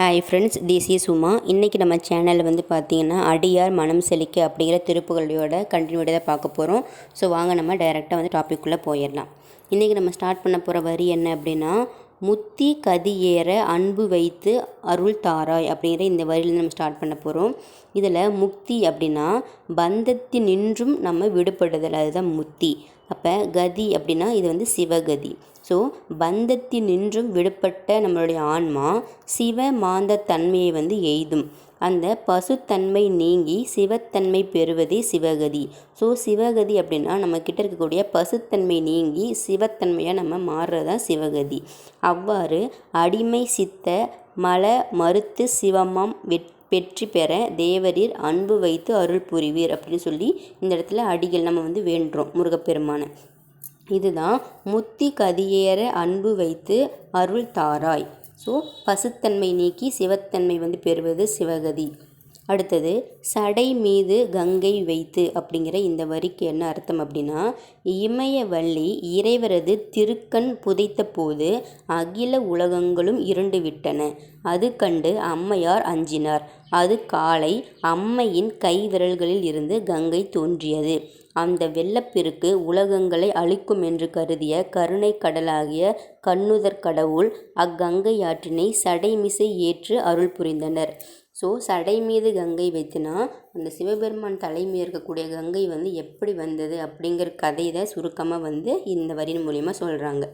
Hi friends this is Uma இன்றைக்கி நம்ம சேனலில் வந்து பார்த்தீங்கன்னா அடியார் மனம் செழிக்க அப்படிங்கிற திருப்புகளோட கண்டினியூட்டி தான் பார்க்க போகிறோம் ஸோ வாங்க நம்ம டைரெக்டாக வந்து டாபிக்குள்ளே போயிடலாம். இன்றைக்கி நம்ம ஸ்டார்ட் பண்ண போகிற வரி என்ன அப்படின்னா முத்தி கதி ஏற அன்பு வைத்து அருள் தாராய் அப்படிங்கிற இந்த வரியிலேருந்து நம்ம ஸ்டார்ட் பண்ண போகிறோம் இதில் முக்தி அப்படின்னா பந்தத்தினின்றும் நம்ம விடுபடுதல் அதுதான் முத்தி. அப்போ கதி அப்படின்னா இது வந்து சிவகதி. ஸோ பந்தத்தினின்றும் விடுபட்ட நம்மளுடைய ஆன்மா சிவ மாந்த தன்மையை வந்து எய்தும். அந்த பசுத்தன்மை நீங்கி சிவத்தன்மை பெறுவதே சிவகதி. ஸோ சிவகதி அப்படின்னா நம்ம கிட்ட இருக்கக்கூடிய பசுத்தன்மை நீங்கி சிவத்தன்மையாக நம்ம மாறுறதா சிவகதி. அவ்வாறு அடிமை சித்த மல மறுத்து சிவமம் வெட் வெற்றி பெற தேவரீர் அன்பு வைத்து அருள் புரிவீர் அப்படின்னு சொல்லி இந்த இடத்துல அடிகள் நம்ம வந்து வேண்டுறோம் முருகப்பெருமானை. இதுதான் முத்தி கதியேற அன்பு வைத்து அருள் தாராய் ஸோ பசுத்தன்மை நீக்கி சிவத்தன்மை வந்து பெறுவது சிவகதி. அடுத்தது சடை மீது கங்கை வைத்து அப்படிங்கிற இந்த வரிக்கு என்ன அர்த்தம் அப்படின்னா இமயவள்ளி இறைவரது திருக்கண் புதைத்த போது அகில உலகங்களும் இருண்டு விட்டன. அது கண்டு அம்மையார் அஞ்சினார். அது காலை அம்மையின் கை விரல்களில் இருந்து கங்கை தோன்றியது. அந்த வெள்ளப்பெருக்கு உலகங்களை அழிக்கும் என்று கருதிய கருணை கடலாகிய கண்ணுதற் கடவுள் அக்கங்கையாற்றினை சடைமிசை ஏற்று அருள் புரிந்தனர். ஸோ சடை மீது கங்கை வைத்துனா அந்த சிவபெருமான் தலைமையில் இருக்கக்கூடிய கங்கை வந்து எப்படி வந்தது அப்படிங்கிற கதையை சுருக்கமாக வந்து இந்த வரியின் மூலிமா சொல்கிறாங்க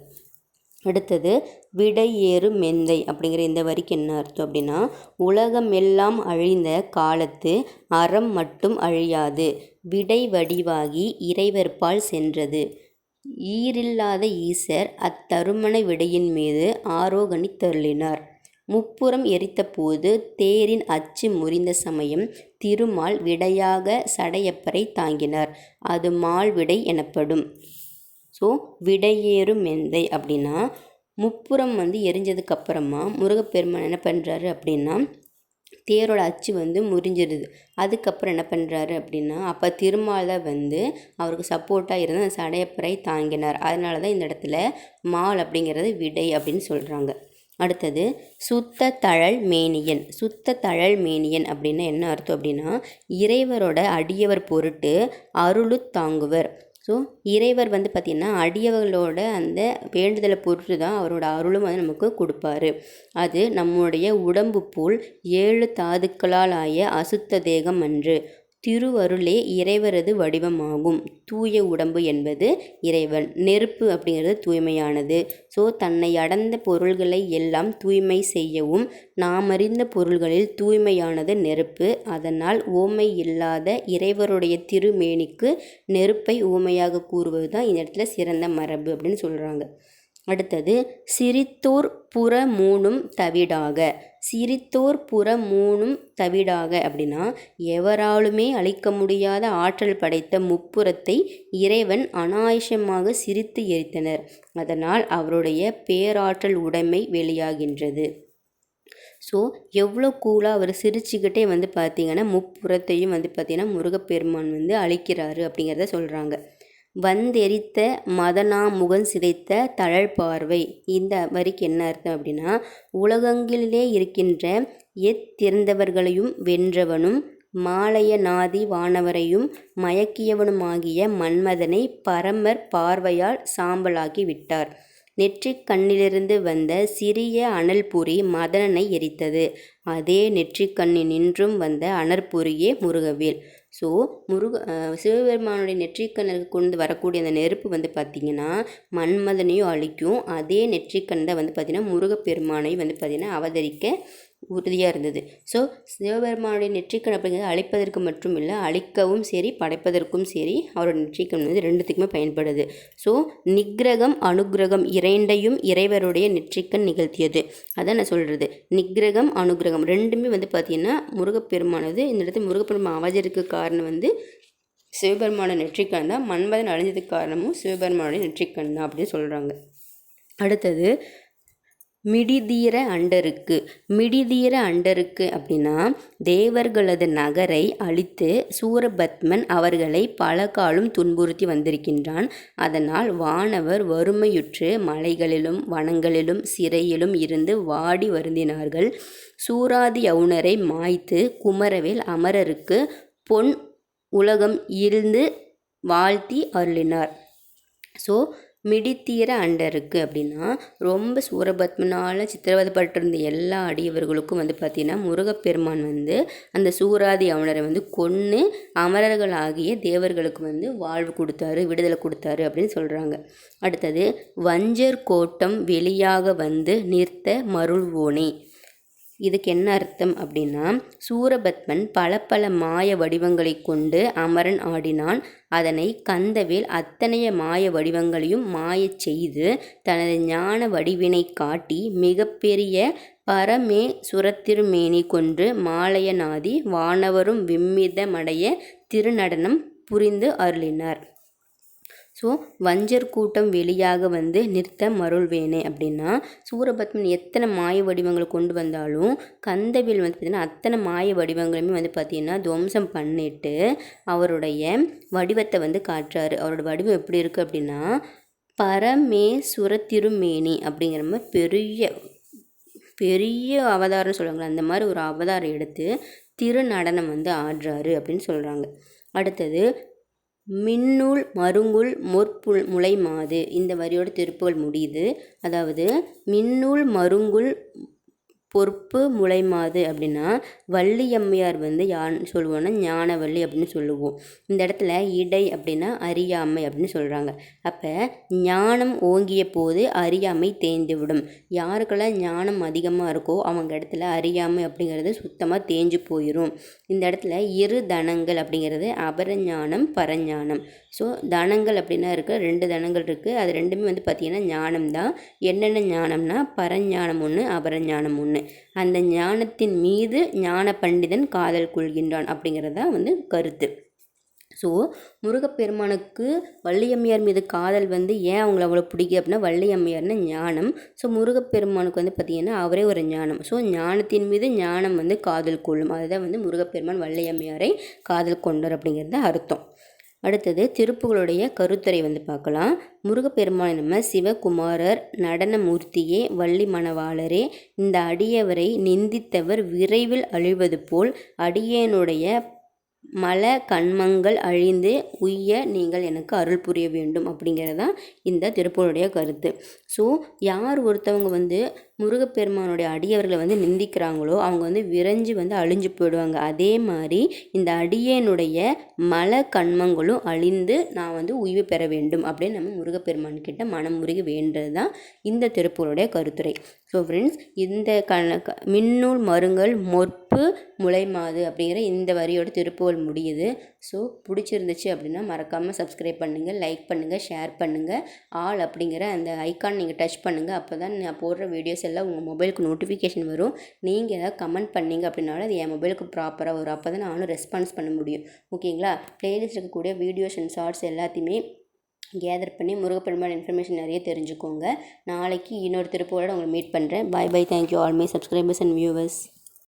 அடுத்தது விடை ஏறு மெந்தை அப்படிங்கிற இந்த வரிக்கு என்ன அர்த்தம் அப்படின்னா உலகமெல்லாம் அழிந்த காலத்து அறம் மட்டும் அழியாது விடை வடிவாகி இறைவற்பால் சென்றது. ஈரில்லாத ஈசர் அத்தருமண விடையின் மீது ஆரோகணி தருளினார். முப்புறம் எரித்தபோது தேரின் அச்சு முறிந்த சமயம் திருமால் விடையாக சடையப்பரை தாங்கினார். அது மால் விடை எனப்படும். ஸோ விடையேறும் மெந்தை அப்படின்னா முப்புறம் வந்து எரிஞ்சதுக்கப்புறமா முருகப்பெருமான் என்ன பண்ணுறாரு அப்படின்னா தேரோட அச்சு வந்து முறிஞ்சிடுது அதுக்கப்புறம் என்ன பண்ணுறாரு அப்படின்னா அப்போ திருமாலை வந்து அவருக்கு சப்போர்ட்டாக இருந்து அந்த சடையப்பரை தாங்கினார். அதனால தான் இந்த இடத்துல மால் அப்படிங்கிறது விடை அப்படின்னு சொல்கிறாங்க அடுத்தது சுத்த தழல் மேனியன். சுத்த தழல் மேனியன் அப்படின்னா என்ன அர்த்தம் அப்படின்னா இறைவரோட அடியவர் பொருட்டு அருளு தாங்குவர். ஸோ இறைவர் வந்து பார்த்திங்கன்னா அடியவர்களோட அந்த வேண்டுதலை பொறுத்து தான் அவரோட அருளும் வந்து நமக்கு கொடுப்பாரு. அது நம்முடைய உடம்பு போல் ஏழு தாதுக்களால் ஆய அசுத்த தேகம் அன்று. திருவருளே இறைவரது வடிவமாகும். தூய உடம்பு என்பது இறைவன். நெருப்பு அப்படிங்கிறது தூய்மையானது. ஸோ தன்னை அடர்ந்த பொருள்களை எல்லாம் தூய்மை செய்யவும் நாம் அறிந்த பொருள்களில் தூய்மையானது நெருப்பு. அதனால் ஓமை இல்லாத இறைவருடைய திருமேனிக்கு நெருப்பை ஊமையாக கூறுவது தான் இந்த இடத்துல சிறந்த மரபு அப்படின்னு சொல்கிறாங்க அடுத்தது சிரித்தோர் புற மூணும் தவிடாக. சிரித்தோர் புற மூணும் தவிடாக அப்படின்னா எவராலுமே அழிக்க முடியாத ஆற்றல் படைத்த முப்புறத்தை இறைவன் அனாயசமாக சிரித்து எரித்தனர். அதனால் அவருடைய பேராற்றல் உடைமை வெளியாகின்றது. ஸோ எவ்வளோ கூலாக அவர் சிரிச்சுக்கிட்டே வந்து பார்த்திங்கன்னா முப்புறத்தையும் வந்து பார்த்திங்கன்னா முருகப்பெருமான் வந்து அழிக்கிறாரு அப்படிங்கிறத சொல்கிறாங்க வந்தெரித்த மதனாமுகன் சிதைத்த தழல் பார்வை. இந்த வரிக்கு என்ன அர்த்தம் அப்படின்னா உலகங்களிலே இருக்கின்ற எத்திறந்தவர்களையும் வென்றவனும் மாலைய நாதி வானவரையும் மயக்கியவனுமாகிய மன்மதனை பரமர் பார்வையால் சாம்பலாக்கி விட்டார். நெற்றிக் கண்ணிலிருந்து வந்த சிறிய அனல்புரி மதனனை எரித்தது. அதே நெற்றிக் கண்ணினின்றும் வந்த அனற்புரியே முருகவேல். ஸோ முருக சிவபெருமானுடைய நெற்றிக்கண்ணில் கொண்டு வரக்கூடிய அந்த நெருப்பு வந்து பார்த்திங்கன்னா மன்மதனையும் அழிக்கும். அதே நெற்றிக்கண் தான் வந்து பார்த்திங்கன்னா முருகப்பெருமானையும் வந்து பார்த்திங்கன்னா அவதரிக்க உறுதியாக இருந்தது. ஸோ சிவபெருமானுடைய நெற்றிக்கண் அப்படிங்கிறது அழிப்பதற்கு மட்டும் இல்லை அழிக்கவும் சரி படைப்பதற்கும் சரி அவரோட நெற்றிக்கண் வந்து ரெண்டுத்துக்குமே பயன்படுது. ஸோ நிக்ரகம் அனுகிரகம் இரண்டையும் இறைவருடைய நெற்றிக்கண் நிகழ்த்தியது. அதான் நான் சொல்கிறது நிக்ரகம் அனுகிரகம் ரெண்டுமே வந்து பார்த்திங்கன்னா முருகப்பெருமானது இந்த இடத்துல முருகப்பெருமான் அவஜருக்கு காரணம் வந்து சிவபெருமான நெற்றிக்கண் தான். மன்மதன் அழிஞ்சதுக்கு காரணமும் சிவபெருமானுடைய நெற்றிக்கண் தான் அப்படின்னு சொல்கிறாங்க அடுத்தது மிடிதீர அண்டருக்கு. மிடிதீர அண்டருக்கு அப்படின்னா தேவர்களது நகரை அழித்து சூரபத்மன் அவர்களை பல காலம் துன்புறுத்தி வந்திருக்கின்றான். அதனால் வானவர் வறுமையுற்று மலைகளிலும் வனங்களிலும் சிறையிலும் இருந்து வாடி வருந்தினார்கள். சூராதி யவுனரை மாய்த்து குமரவேல் அமரருக்கு பொன் உலகம் இருந்து வாழ்த்தி அருளினார். ஸோ மிடித்தீர அண்டருக்கு அப்படின்னா ரொம்ப சூரபத்மனால் சித்திரவதைப்பட்டிருந்த எல்லா அடியவர்களுக்கும் வந்து பார்த்திங்கன்னா முருகப்பெருமான் வந்து அந்த சூராதி அவனரை வந்து கொன்று அமரர்களாகிய தேவர்களுக்கு வந்து வாழ்வு கொடுத்தாரு விடுதலை கொடுத்தாரு அப்படின்னு சொல்கிறாங்க அடுத்தது வஞ்சர் கோட்டம் வெளியாக வந்து நிறுத்த மருள்வோனே. இதுக்கு என்ன அர்த்தம் அப்படின்னா சூரபத்மன் பல பல மாய வடிவங்களை கொண்டு அமரன் ஆடினான். அதனை கந்தவேல் அத்தனைய மாய வடிவங்களையும் மாயச் செய்து தனது ஞான வடிவினை காட்டி மிகப்பெரிய பரமே சுரத்திருமேனி கொன்று மாலையநாதி வானவரும் விம்மிதமடைய திருநடனம் புரிந்து அருளினார். ஸோ வஞ்சர் கூட்டம் வெளியாக வந்து நிறுத்த மருள்வேனே அப்படின்னா சூரபத்மன் எத்தனை மாய வடிவங்களை கொண்டு வந்தாலும் கந்தவில் வந்து பார்த்திங்கன்னா அத்தனை மாய வடிவங்களுமே வந்து பார்த்திங்கன்னா துவம்சம் பண்ணிட்டு அவருடைய வடிவத்தை வந்து காட்டுறாரு. அவரோட வடிவம் எப்படி இருக்குது அப்படின்னா பரமேஸ்வர திருமேனி அப்படிங்கிற மாதிரி பெரிய பெரிய அவதாரம் சொல்லுவாங்களே அந்த மாதிரி ஒரு அவதாரம் எடுத்து திருநடனம் வந்து ஆடுறாரு அப்படின்னு சொல்கிறாங்க அடுத்தது மின்னூல் மருங்குல் முற்புல் முளை மாது இந்த வரியோட திருப்புகள் முடியுது. அதாவது மின்னூல் மருங்குல் பொறுப்பு முளைமாது அப்படின்னா வள்ளியம்மையார் வந்து யாருன்னு சொல்லுவோன்னா ஞானவள்ளி அப்படின்னு சொல்லுவோம். இந்த இடத்துல இடை அப்படின்னா அறியாமை அப்படின்னு சொல்கிறாங்க அப்போ ஞானம் ஓங்கிய போது அறியாமை தேய்ந்து விடும் யாருக்கெல்லாம் ஞானம் அதிகமாக இருக்கோ அவங்க இடத்துல அறியாமை அப்படிங்கிறது சுத்தமாக தேஞ்சு போயிடும் இந்த இடத்துல இரு தனங்கள் அப்படிங்கிறது அபரஞானம் பரஞானம். ஸோ தனங்கள் அப்படின்னா இருக்குது ரெண்டு தனங்கள் இருக்குது அது ரெண்டுமே வந்து பார்த்திங்கன்னா ஞானம் தான் என்னென்ன ஞானம்னா பரஞானம் ஒன்று அபரஞானம் ஒன்று அந்த ஞானத்தின் மீது ஞான பண்டிதன் காதல் கொள்கின்றான் அப்படிங்கிறது தான் வந்து கருத்து. ஸோ முருகப்பெருமானுக்கு வள்ளியம்மையார் மீது காதல் வந்து ஏன் அவங்கள அவ்வளோ பிடிக்கும் அப்படின்னா வள்ளியம்மையார்னா ஞானம். ஸோ முருகப்பெருமானுக்கு வந்து பார்த்திங்கன்னா அவரே ஒரு ஞானம். ஸோ ஞானத்தின் மீது ஞானம் வந்து காதல் கொள்ளும். அதுதான் வந்து முருகப்பெருமான் வள்ளியம்மையாரை காதல் கொண்டார் அப்படிங்கிறது அர்த்தம். அடுத்தது திருப்புகளுடைய கருத்துரை வந்து பார்க்கலாம். முருகப்பெருமான் நம்ம சிவகுமாரர் நடனமூர்த்தியே வள்ளி மணவாளரே இந்த அடியவரை நிந்தித்தவர் விரைவில் அழிவது போல் அடியேனுடைய மல கண்மங்கள் அழிந்து உய்ய நீங்கள் எனக்கு அருள் புரிய வேண்டும் அப்படிங்கிறது தான் இந்த திருப்பூருடைய கருத்து. ஸோ யார் ஒருத்தவங்க வந்து முருகப்பெருமானுடைய அடியவர்களை வந்து நிந்திக்கிறாங்களோ அவங்க வந்து விரைஞ்சு வந்து அழிஞ்சு போயிடுவாங்க. அதே மாதிரி இந்த அடியனுடைய மல கண்மங்களும் அழிந்து நான் வந்து உய்வு பெற வேண்டும் அப்படின்னு நம்ம முருகப்பெருமான் கிட்ட மனம் முருகி வேண்டது தான் இந்த திருப்பூருடைய கருத்துரை. ஸோ ஃப்ரெண்ட்ஸ் இந்த க மின்னூல் மருங்கள் மொற்பு முளைமாது அப்படிங்கிற இந்த வரியோட திருப்புகள் முடியுது. ஸோ பிடிச்சிருந்துச்சு அப்படின்னா மறக்காமல் சப்ஸ்கிரைப் பண்ணுங்கள் லைக் பண்ணுங்கள் ஷேர் பண்ணுங்கள் ஆல் அப்படிங்கிற அந்த ஐக்கான் நீங்கள் டச் பண்ணுங்கள் அப்போ தான் நான் போடுற வீடியோஸ் எல்லாம் உங்கள் மொபைலுக்கு நோட்டிஃபிகேஷன் வரும். நீங்கள் ஏதாவது கமெண்ட் பண்ணிங்க அப்படின்னாலும் அது என் மொபைலுக்கு ப்ராப்பராக வரும். அப்போ தான் நானும் ரெஸ்பான்ஸ் பண்ண முடியும். ஓகேங்களா? ப்ளேலிஸ்ட் இருக்கக்கூடிய வீடியோஸ் அண்ட் ஷார்ட்ஸ் எல்லாத்தையுமே கேதர் பண்ணி முருகப்பெருமாள் இன்ஃபர்மேஷன் நிறைய தெரிஞ்சுக்கோங்க. நாளைக்கு இன்னொரு திருப்பூரோட உங்களை மீட் பண்ணுறேன் bye bye thank you all my subscribers and viewers